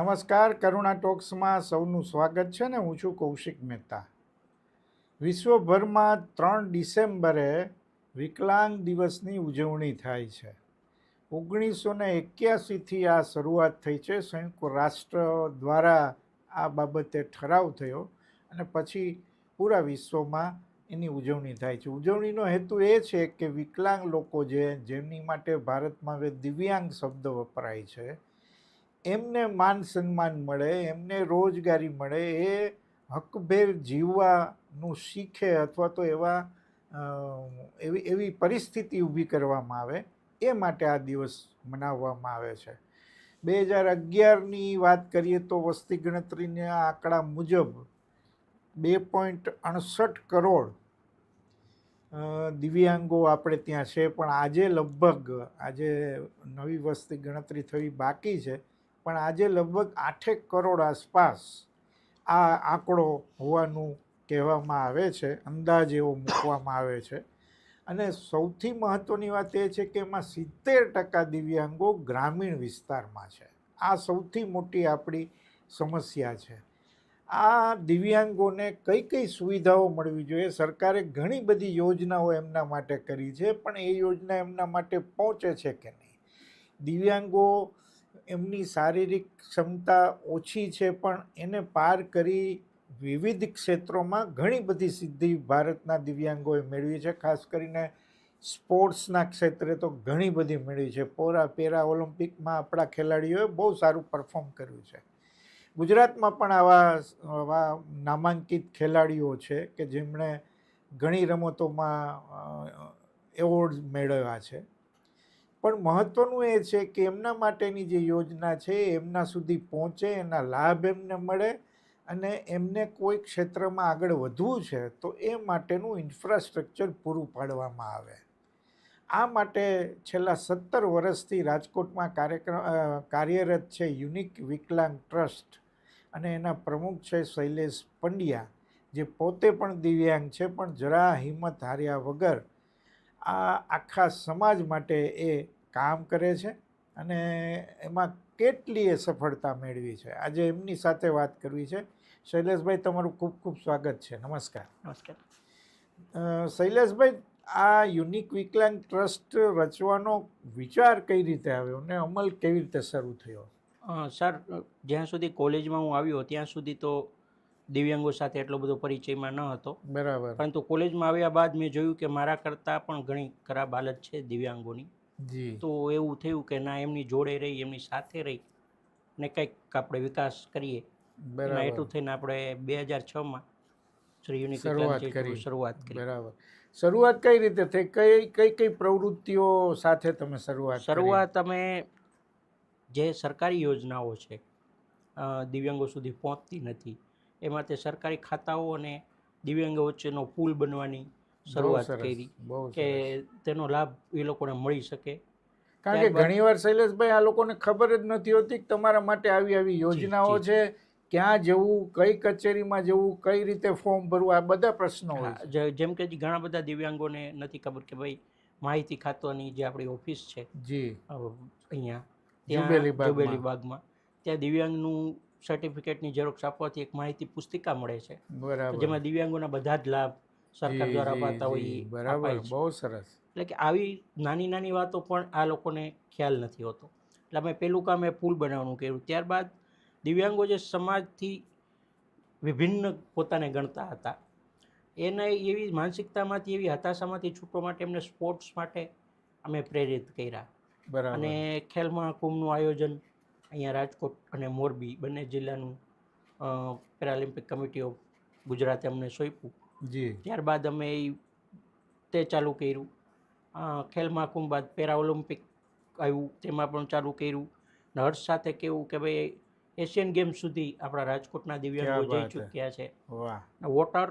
નમસ્કાર, કરુણા ટોક્સમાં સૌનું સ્વાગત છે ને હું છું કૌશિક મહેતા. વિશ્વભરમાં ત્રણ ડિસેમ્બરે વિકલાંગ દિવસની ઉજવણી થાય છે. ઓગણીસો ને એક્યાસીથી આ શરૂઆત થઈ છે. સંયુક્ત રાષ્ટ્ર દ્વારા આ બાબતે ઠરાવ થયો અને પછી પૂરા વિશ્વમાં એની ઉજવણી થાય છે. ઉજવણીનો હેતુ એ છે કે વિકલાંગ લોકો જે જેમની માટે ભારતમાં હવે દિવ્યાંગ શબ્દ વપરાય છે એમને માન સન્માન મળે, એમને રોજગારી મળે, એ હકભેર જીવવાનું શીખે અથવા તો એવા એવી એવી પરિસ્થિતિ ઊભી કરવામાં આવે, એ માટે આ દિવસ મનાવવામાં આવે છે. બે હજાર અગિયારની વાત કરીએ તો વસ્તી ગણતરીના આંકડા મુજબ બે પોઈન્ટ અડસઠ કરોડ દિવ્યાંગો આપણે ત્યાં છે, પણ આજે લગભગ આજે નવી વસ્તી ગણતરી થવી બાકી છે. પણ આજે લગભગ આઠેક કરોડ આસપાસ આ આંકડો હોવાનું કહેવામાં આવે છે, અંદાજ એવો મૂકવામાં આવે છે. અને સૌથી મહત્ત્વની વાત એ છે કે એમાં સિત્તેર ટકા દિવ્યાંગો ગ્રામીણ વિસ્તારમાં છે. આ સૌથી મોટી આપણી સમસ્યા છે. આ દિવ્યાંગોને કઈ કઈ સુવિધાઓ મળવી જોઈએ? સરકારે ઘણી બધી યોજનાઓ એમના માટે કરી છે, પણ એ યોજના એમના માટે પહોંચે છે કે નહીં? દિવ્યાંગો એમની શારીરિક ક્ષમતા ઓછી છે, પણ એને પાર કરી વિવિધ ક્ષેત્રોમાં ઘણી બધી સિદ્ધિ ભારતના દિવ્યાંગોએ મેળવી છે. ખાસ કરીને સ્પોર્ટ્સના ક્ષેત્રે તો ઘણી બધી મેળવી છે. પોરા, પેરા, ઓલિમ્પિકમાં આપણા ખેલાડીઓએ બહુ સારું પરફોર્મ કર્યું છે. ગુજરાતમાં પણ આવા આવા નામાંકિત ખેલાડીઓ છે કે જેમણે ઘણી રમતોમાં એવોર્ડ મેળવ્યા છે. પણ મહત્ત્વનું એ છે કે એમના માટેની જે યોજના છે, એમના સુધી પહોંચે, એના લાભ એમને મળે અને એમને કોઈ ક્ષેત્રમાં આગળ વધવું છે, તો એ માટેનું ઇન્ફ્રાસ્ટ્રક્ચર પૂરું પાડવામાં આવે. આ માટે છેલ્લા સત્તર વર્ષથી રાજકોટમાં કાર્યક્રમ કાર્યરત છે યુનિક વિકલાંગ ટ્રસ્ટ અને એના પ્રમુખ છે શૈલેષ પંડ્યા, જે પોતે પણ દિવ્યાંગ છે પણ જરા હિંમત હાર્યા વગર આ આખા સમાજ માટે એ કામ કરે છે અને એમાં કેટલી એ સફળતા મેળવી છે. આજે એમની સાથે વાત કરવી છે. શૈલેષભાઈ તમારું ખૂબ ખૂબ સ્વાગત છે. નમસ્કાર. નમસ્કાર. શૈલેષભાઈ આ યુનિક વિકલાંગ ટ્રસ્ટ રચવાનો વિચાર કઈ રીતે આવ્યો અને અમલ કેવી રીતે શરૂ થયો? સર જ્યાં સુધી કોલેજમાં હું આવ્યો ત્યાં સુધી તો દિવ્યાંગો સાથે એટલો બધો પરિચયમાં ન હતો. બરાબર. પરંતુ કોલેજમાં આવ્યા બાદ મેં જોયું કે મારા કરતાં પણ ઘણી ખરાબ હાલત છે દિવ્યાંગોની. જી. તો એવું થયું કે ના એમની જોડે રહી એમની સાથે રહી ને કંઈક આપણે વિકાસ કરીએ. બરાબર. એટલું થઈને આપણે બે હજાર છમાં શરૂઆત કરી. શરૂઆત કરી. બરાબર. શરૂઆત કઈ રીતે થઈ? કઈ કઈ કઈ પ્રવૃત્તિઓ સાથે તમે શરૂઆત શરૂઆત અમે જે સરકારી યોજનાઓ છે દિવ્યાંગો સુધી પહોંચતી નથી. એમાં તે સરકારી ખાતાઓ અને દિવ્યાંગો વચ્ચેનો પુલ બનવાની શરૂઆત કરી કે તેનો લાભ એ લોકોને મળી શકે. કારણ કે ઘણીવાર શૈલેષભાઈ આ લોકોને ખબર જ નથી હોતી કે તમારા માટે આવી આવી યોજનાઓ છે ક્યાં જવું કઈ કચેરીમાં જવું કઈ રીતે ફોર્મ ભરવું આ બધા પ્રશ્નો હોય જેમ કે ઘણા બધા દિવ્યાંગોને નથી ખબર કે ભાઈ માહિતી ખાતાની જે આપણી ઓફિસ છે જી. અહીંયા. જુબેલી બાગમાં ત્યાં દિવ્યાંગનું સર્ટિફિકેટની ઝેરોક્ષ આપવાથી એક માહિતી પુસ્તિકા મળે છે. બરાબર. જેમાં દિવ્યાંગોના બધા જ લાભ સરકાર દ્વારા અપાતા હોય બરાબર. બહુ સરસ. એટલે કે આવી નાની નાની વાતો પણ આ લોકોને ખ્યાલ નથી હોતો. એટલે અમે પહેલું કામ એ પુલ બનાવવાનું કર્યું. ત્યારબાદ દિવ્યાંગો જે સમાજથી વિભિન્ન પોતાને ગણતા હતા એને એવી માનસિકતામાંથી એવી હતાશામાંથી છૂટવા માટે એમને સ્પોર્ટ્સ માટે અમે પ્રેરિત કર્યા. બરાબર. અને ખેલ મહાકુંભનું આયોજન અહીંયા રાજકોટ અને મોરબી બંને જિલ્લાનું પેરાલિમ્પિક કમિટી ઓફ ગુજરાતે અમને સોંપ્યું. જી. ત્યારબાદ અમે એ તે ચાલુ કર્યું. ખેલ મહાકુંભ બાદ પેરા ઓલિમ્પિક આવ્યું તેમાં પણ ચાલુ કર્યું. ને હર્ષ સાથે કેવું કે ભાઈ એશિયન ગેમ્સ સુધી આપણા રાજકોટના દિવ્યાંગો જઈ ચૂક્યા છે. વોટર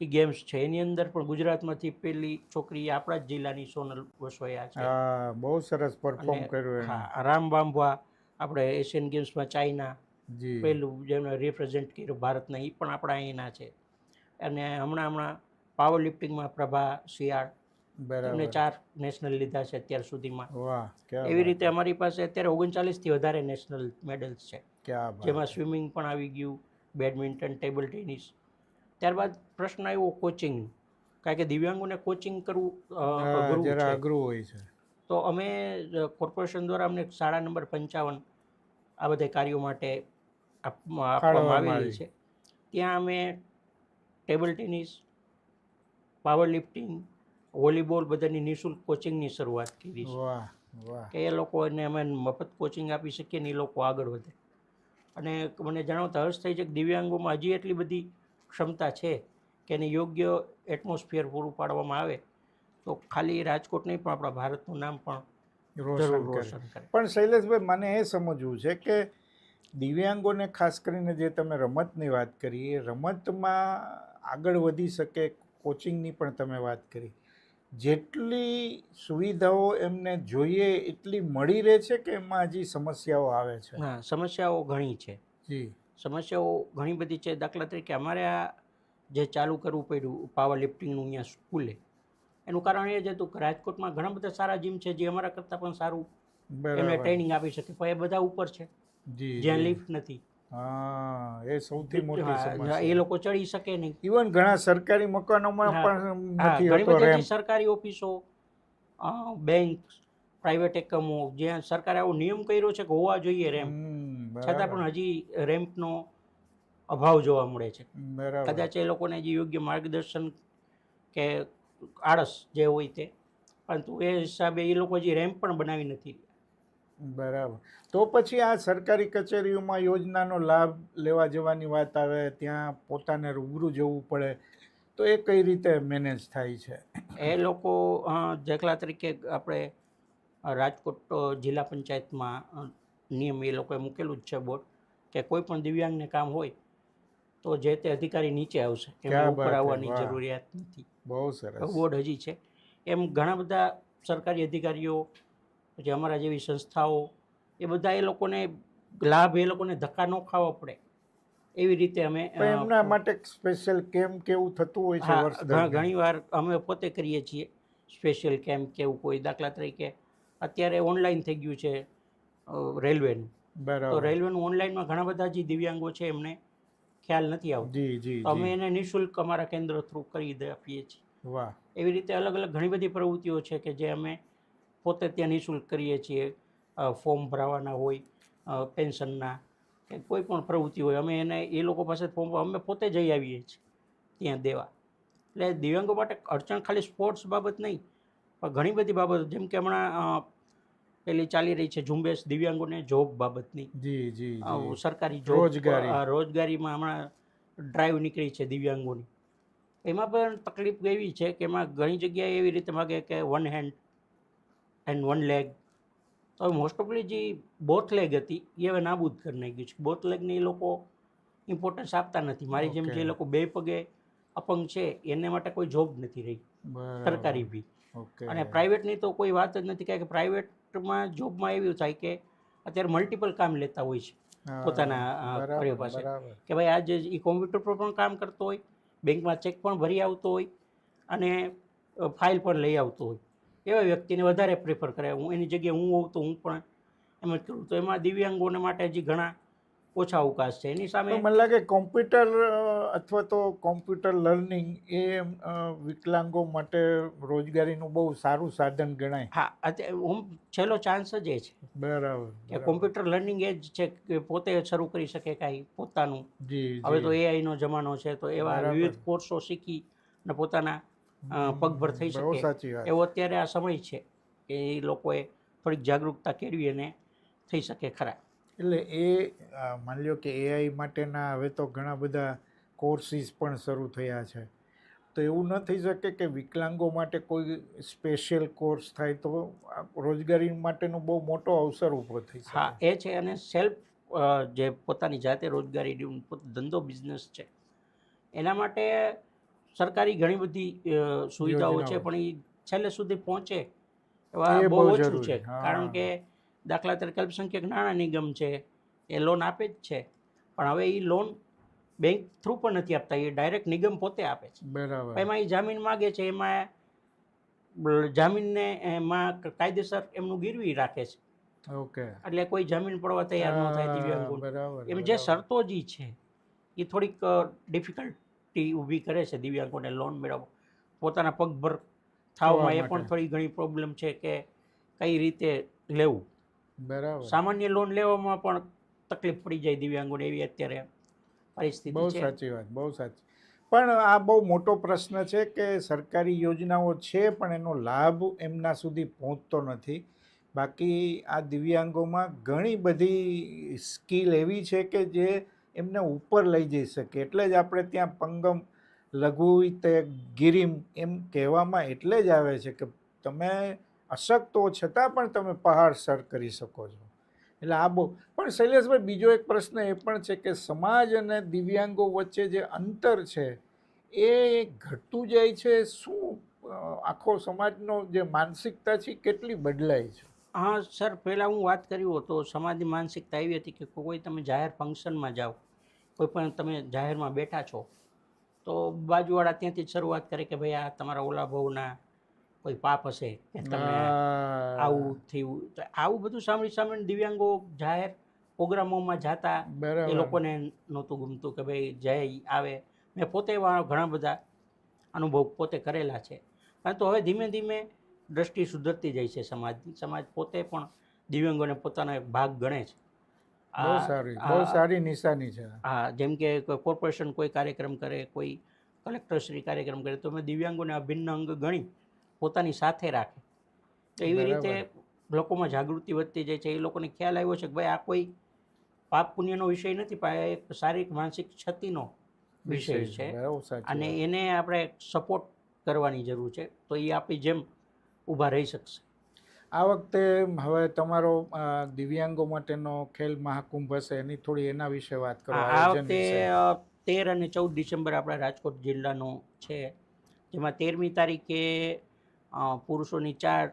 ગેમ્સ છે એની અંદર પણ ગુજરાતમાંથી પેલી છોકરી આપણા જ જિલ્લાની સોનલ વસોયા છે. બહુ સરસ પરફોર્મ કર્યું રામ બાંભવા આપણે એશિયન ગેમ્સમાં ચાઇના પહેલું જેમણે રિપ્રેઝેન્ટ કર્યું ભારતને એ પણ આપણા અહીંના છે. અને હમણાં હમણાં પાવર લિફ્ટિંગમાં પ્રભા શિયાળ એમને ચાર નેશનલ લીધા છે અત્યાર સુધીમાં. એવી રીતે અમારી પાસે અત્યારે ઓગણચાલીસથી વધારે નેશનલ મેડલ્સ છે. જેમાં સ્વિમિંગ પણ આવી ગયું બેડમિન્ટન ટેબલ ટેનિસ ત્યારબાદ પ્રશ્ન આવ્યો કોચિંગ કારણ કે દિવ્યાંગોને કોચિંગ કરવું અઘરું હોય છે. તો અમે કોર્પોરેશન દ્વારા અમને શાળા નંબર પંચાવન આ બધા કાર્યો માટે આપવામાં આવેલી છે. ત્યાં અમે table tennis power lifting volleyball બધાની નિઃશુલ્ક કોચિંગની શરૂઆત કરી છે. એ લોકોને અમે મફત કોચિંગ આપી શકીએ ને એ લોકો આગળ વધે. અને મને જણાવતા હર્ષ થઈ છે કે દિવ્યાંગોમાં હજી એટલી બધી ક્ષમતા છે કે એને યોગ્ય એટમોસ્ફિયર પૂરું પાડવામાં આવે તો ખાલી રાજકોટ નહીં પણ આપણા ભારતનું નામ પણ રોશન કરે પણ શૈલેષભાઈ મને એ સમજવું છે કે દિવ્યાંગોને ખાસ કરીને જે તમે રમતની વાત કરી એ રમતમાં આગળ વધી શકે કોચિંગની પણ તમે વાત કરી. જેટલી સુવિધાઓ એમને જોઈએ એટલી મળી રહે છે કે એમાં હજી સમસ્યાઓ આવે છે? હા સમસ્યાઓ ઘણી છે. જી. સમસ્યાઓ ઘણી બધી છે. દાખલા તરીકે અમારે આ જે ચાલુ કરવું પડ્યું પાવર લિફ્ટિંગનું અહીંયા સ્કૂલે એનું કારણ એ જ હતું કે રાજકોટમાં ઘણા બધા સારા જીમ છે જે અમારા કરતાં પણ સારું એમને ટ્રેનિંગ આપી શકે. પણ એ બધા ઉપર છે. જ્યાં લિફ્ટ નથી. એ સૌથી મોટી સમસ્યા. એ લોકો ચડી શકે નહીં. ઇવન ઘણા સરકારી મકાનોમાં પણ નથી ઘણી હોતો રેમ્પ સરકારી ઓફિસો બેંક પ્રાઇવેટ એકમો જ્યાં સરકારે આવો નિયમ કર્યો છે કે હોવા જોઈએ રેમ્પ છતાં પણ હજી રેમ્પનો અભાવ જોવા મળે છે. કદાચ એ લોકોને જે યોગ્ય માર્ગદર્શન કે આળસ જે હોય તે. પરંતુ એ હિસાબે એ લોકો હજી રેમ્પ પણ બનાવી નથી બરાબર. તો પછી આ સરકારી કચેરીઓમાં યોજનાનો લાભ લેવા જવાની વાત આવે ત્યાં પોતાને રૂબરૂ જવું પડે તો એ કઈ રીતે મેનેજ થાય છે? એ લોકો દાખલા તરીકે આપણે રાજકોટ જિલ્લા પંચાયતમાં નિયમ એ લોકોએ મૂકેલું જ છે બોર્ડ કે કોઈ પણ દિવ્યાંગને કામ હોય તો જે તે અધિકારી નીચે આવશે. એમાં ઉપર આવવાની જરૂરિયાત નથી. બહુ સરસ. બોર્ડ હજી છે. એમ ઘણા બધા સરકારી અધિકારીઓ પછી અમારા જેવી સંસ્થાઓ એ બધા એ લોકોને લાભ એ લોકોને ધક્કા ન ખાવા પડે. એવી રીતે અમે એમના માટે સ્પેશિયલ કેમ્પ કેવું થતું હોય છે ઘણી વાર અમે પોતે કરીએ છીએ સ્પેશિયલ કેમ્પ કેવું કોઈ દાખલા તરીકે. અત્યારે ઓનલાઈન થઈ ગયું છે રેલવેનું. તો બરાબર. રેલવેનું ઓનલાઈનમાં ઘણા બધા જે દિવ્યાંગો છે એમને ખ્યાલ નથી આવતો. જી જી અમે એને નિઃશુલ્ક અમારા કેન્દ્ર થ્રુ કરી દે આપીએ છીએ. વાહ. એવી રીતે અલગ અલગ ઘણી બધી પ્રવૃત્તિઓ છે કે જે અમે પોતે ત્યાં નિઃશુલ્ક કરીએ છીએ. ફોર્મ ભરાવાના હોય પેન્શનના કે કોઈ પણ પ્રવૃત્તિ હોય અમે એને એ લોકો પાસે ફોર્મ અમે પોતે જઈ આવીએ છીએ ત્યાં દેવા. એટલે દિવ્યાંગો માટે અડચણ ખાલી સ્પોર્ટ્સ બાબત નહીં પણ ઘણી બધી બાબતો જેમ કે હમણાં પેલી ચાલી રહી છે ઝુંબેશ દિવ્યાંગોને જોબ બાબતની. જી જી સરકારી જોબ રોજગારી. રોજગારીમાં હમણાં ડ્રાઈવ નીકળી છે દિવ્યાંગોની. એમાં પણ તકલીફ એવી છે કે એમાં ઘણી જગ્યાએ એવી રીતે માગે કે one hand and one leg તો મોસ્ટ ઓફલી જે બોથ લેગ હતી એ હવે નાબૂદ કરી નાખ્યું છે. બોથ લેગને એ લોકો ઇમ્પોર્ટન્સ આપતા નથી. મારી જેમ જે લોકો બે પગે અપંગ છે એને માટે કોઈ જોબ નથી રહી. સરકારી બી અને પ્રાઇવેટની તો કોઈ વાત જ નથી. કારણ કે પ્રાઇવેટમાં જોબમાં એવું થાય કે અત્યારે મલ્ટિપલ કામ લેતા હોય છે પોતાના, કાર્યો પાસે. કે ભાઈ આજે એ કોમ્પ્યુટર પર પણ કામ કરતો હોય બેંકમાં ચેક પણ ભરી આવતો હોય અને ફાઇલ પણ લઈ આવતો હોય. એવા વ્યક્તિને વધારે પ્રેફર કરે હું એની જગ્યાએ હું હોઉં તો હું પણ એમ જ કરું. તો એમાં દિવ્યાંગોને માટે હજી ઘણા ઓછા અવકાશ છે. એની સામે મને લાગે કોમ્પ્યુટર અથવા તો કોમ્પ્યુટર લર્નિંગ એ વિકલાંગો માટે રોજગારીનું બહુ સારું સાધન ગણાય. હા અત્યારે હું છેલ્લો ચાન્સ જ એ છે. બરાબર કે કોમ્પ્યુટર લર્નિંગ એ જ છે કે પોતે શરૂ કરી શકે કાંઈ પોતાનું. જી હવે તો. એઆઈનો જમાનો છે તો એવા વિવિધ કોર્સો શીખી અને પોતાના પગભર થઈ શકે. એવો અત્યારે આ સમય છે કે એ લોકોએ થોડીક જાગૃતતા કેળવી અને થઈ શકે ખરા. એટલે એ માની લ્યો કે એઆઈ માટેના હવે તો ઘણા બધા કોર્સિસ પણ શરૂ થયા છે. તો એવું ન થઈ શકે કે વિકલાંગો માટે કોઈ સ્પેશિયલ કોર્સ થાય તો રોજગારી માટેનો બહુ મોટો અવસર ઊભો થઈ હા એ છે અને સેલ્ફ જે પોતાની જાતે રોજગારી ધંધો બિઝનેસ છે. એના માટે સરકારી ઘણી બધી સુવિધાઓ છે પણ એ છેલ્લે સુધી પહોંચે એવા બહુ ઓછું છે. કારણ કે દાખલા તરીકે અલ્પસંખ્યક નાણાં નિગમ છે એ લોન આપે જ છે. પણ હવે એ લોન બેંક થ્રુ પણ નથી આપતા એ ડાયરેક્ટ નિગમ પોતે આપે છે. બરાબર. એમાં એ જામીન માગે છે એમાં જામીનને એમાં કાયદેસર એમનું ગીરવી રાખે છે. ઓકે. એટલે કોઈ જામીન પડવા તૈયાર ન થાય દિવ્યાંગો એમ જે શરતો જે છે એ થોડીક ડિફિકલ્ટી ઊભી કરે છે દિવ્યાંગોને લોન મેળવવા. પોતાના પગભર થવામાં એ પણ થોડી ઘણી પ્રોબ્લેમ છે કે કઈ રીતે લેવું. બરાબર. સામાન્ય લોન લેવામાં પણ તકલીફ પડી જાય દિવ્યાંગોને એવી અત્યારે પરિસ્થિતિ બહુ સાચી વાત બહુ સાચી. પણ આ બહુ મોટો પ્રશ્ન છે કે સરકારી યોજનાઓ છે પણ એનો લાભ એમના સુધી પહોંચતો નથી. બાકી આ દિવ્યાંગોમાં ઘણી બધી સ્કિલ એવી છે કે જે એમને ઉપર લઈ જઈ શકે. એટલે જ આપણે ત્યાં પંગમ લઘુ તે ગિરિમ એમ કહેવામાં એટલે જ આવે છે કે તમે અશક્ત છતાં પણ તમે પહાડ સર કરી શકો છો. એટલે આ બહુ પણ શૈલેષભાઈ, બીજો એક પ્રશ્ન એ પણ છે કે સમાજ અને દિવ્યાંગો વચ્ચે જે અંતર છે, એ ઘટતું જાય છે? શું આખો સમાજનો જે માનસિકતા છે કેટલી બદલાય છે? હા, સર, પહેલાં હું વાત કર્યું હતો સમાજની માનસિકતા એવી હતી કે કોઈ તમે જાહેર ફંક્શનમાં જાઓ, કોઈ પણ તમે જાહેરમાં બેઠા છો, તો બાજુવાળા ત્યાંથી શરૂઆત કરે કે ભાઈ, આ તમારા ઓલા બહુના કોઈ પાપ હશે કે તમે આવું થયું? તો આવું બધું સાંભળી સાંભળીને દિવ્યાંગો જાહેર પ્રોગ્રામોમાં જાતા એ લોકોને નહોતું ગમતું કે ભાઈ જય આવે. મેં પોતે ઘણા બધા અનુભવ પોતે કરેલા છે. પરંતુ હવે ધીમે ધીમે દ્રષ્ટિ સુધરતી જાય છે સમાજની. સમાજ પોતે પણ દિવ્યાંગોને પોતાનો એક ભાગ ગણે છે. બહુ સારી બહુ સારી નિશાની છે. હા જેમ કે કોઈ કોર્પોરેશન કોઈ કાર્યક્રમ કરે કોઈ કલેક્ટરશ્રી કાર્યક્રમ કરે તો મેં દિવ્યાંગોને અભિન્ન અંગ ગણી. પોતાની સાથે રાખે. તો એવી રીતે લોકોમાં જાગૃતિ વધતી જાય છે. એ લોકોને ખ્યાલ આવ્યો છે કે ભાઈ આ કોઈ પાપ પુણ્યનો વિષય નથી પણ એક શારીરિક માનસિક ક્ષતિનો વિષય છે. અને એને આપણે સપોર્ટ કરવાની જરૂર છે. તો એ આપણી જેમ ઊભા રહી શકશે. આ વખતે હવે તમારો દિવ્યાંગો માટેનો ખેલ મહાકુંભ હશે. એની થોડી એના વિશે વાત કરો આ વખતે તેર અને ચૌદ ડિસેમ્બર આપણા રાજકોટ જિલ્લાનો છે. જેમાં તેરમી તારીખે પુરુષોની ચાર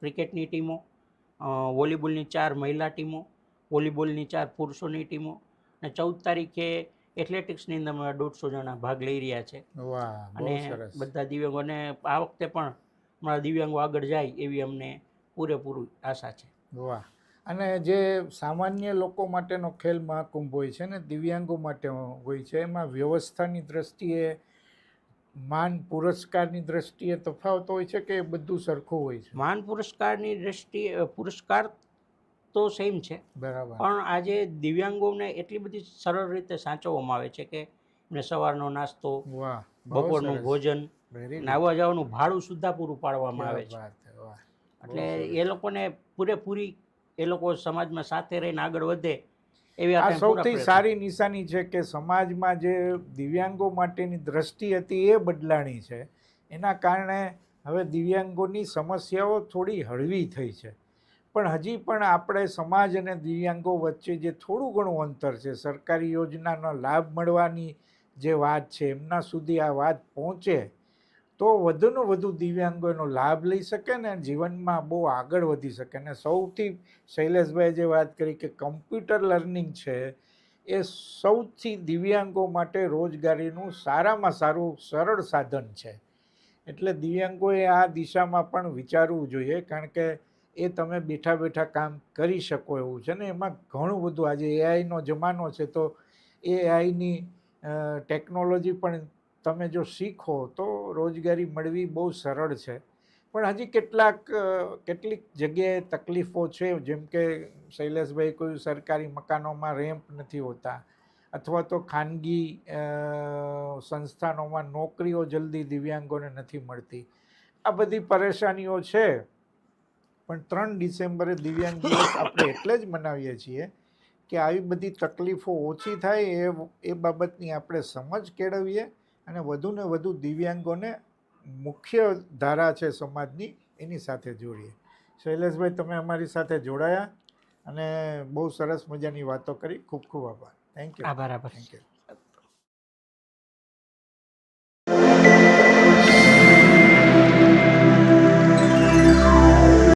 ક્રિકેટની ટીમો વોલીબોલની ચાર મહિલા ટીમો વોલીબોલની ચાર પુરુષોની ટીમો અને ચૌદ તારીખે એથ્લેટિક્સની અંદર દોઢસો જણા ભાગ લઈ રહ્યા છે. વાહ અને બધા દિવ્યાંગોને આ વખતે પણ અમારા દિવ્યાંગો આગળ જાય એવી અમને પૂરેપૂરી આશા છે. વાહ. અને જે સામાન્ય લોકો માટેનો ખેલ મહાકુંભ હોય છે ને દિવ્યાંગો માટે હોય છે એમાં વ્યવસ્થાની દ્રષ્ટિએ માન પુરસ્કારની દ્રષ્ટિએ તફાવત હોય છે કે બધું સરખું હોય છે? માન પુરસ્કારની દ્રષ્ટિએ પુરસ્કાર તો સેમ છે. બરાબર. પણ આજે દિવ્યાંગોને એટલી બધી સરળ રીતે સાચવવામાં આવે છે કે એમને સવારનો નાસ્તો બપોરનું ભોજન નાવા જવાનું ભાડું સુદ્ધા પૂરું પાડવામાં આવે છે. એટલે એ લોકોને પૂરેપૂરી એ લોકો સમાજમાં સાથે રહીને આગળ વધે એવી આ સૌથી સારી નિશાની છે કે સમાજમાં જે દિવ્યાંગો માટેની દ્રષ્ટિ હતી એ બદલાણી છે. એના કારણે હવે દિવ્યાંગોની સમસ્યાઓ થોડી હળવી થઈ છે. પણ હજી પણ આપણે સમાજ અને દિવ્યાંગો વચ્ચે જે થોડું ઘણું અંતર છે સરકારી યોજનાનો લાભ મળવાની જે વાત છે એમના સુધી આ વાત પહોંચે તો વધુને વધુ દિવ્યાંગો એનો લાભ લઈ શકે ને જીવનમાં બહુ આગળ વધી શકે. ને સૌથી શૈલેષભાઈ જે વાત કરી કે કમ્પ્યુટર લર્નિંગ છે, એ સૌથી દિવ્યાંગો માટે રોજગારીનું સારામાં સારું સરળ સાધન છે. એટલે દિવ્યાંગોએ આ દિશામાં પણ વિચારવું જોઈએ, કારણ કે એ તમે બેઠા બેઠા કામ કરી શકો એવું છે. ને એમાં ઘણું બધું, આજે એઆઈનો જમાનો છે, તો એઆઈની ટેકનોલોજી પણ તમે જો શીખો તો રોજગારી મળવી બહુ સરળ છે. પણ હજી કેટલાક કેટલીક જગ્યાએ તકલીફો છે, જેમ કે શૈલેષભાઈ કોઈ સરકારી મકાનોમાં રેમ્પ નથી હોતા અથવા તો ખાનગી સંસ્થાનોમાં નોકરીઓ જલ્દી દિવ્યાંગોને નથી મળતી. આ બધી પરેશાનીઓ છે, પણ ત્રણ ડિસેમ્બરે દિવ્યાંગ દિવસ આપણે એટલે જ મનાવીએ છીએ કે આવી બધી તકલીફો ઓછી થાય એ એ બાબતની આપણે સમજ કેળવીએ અને વધુને વધુ દિવ્યાંગોને મુખ્ય ધારા છે સમાજની એની સાથે જોડીએ. શૈલેષભાઈ તમે અમારી સાથે જોડાયા અને બહુ સરસ મજાની વાતો કરી. ખૂબ ખૂબ આભાર. થેન્ક યુ આભાર આભાર. Thank you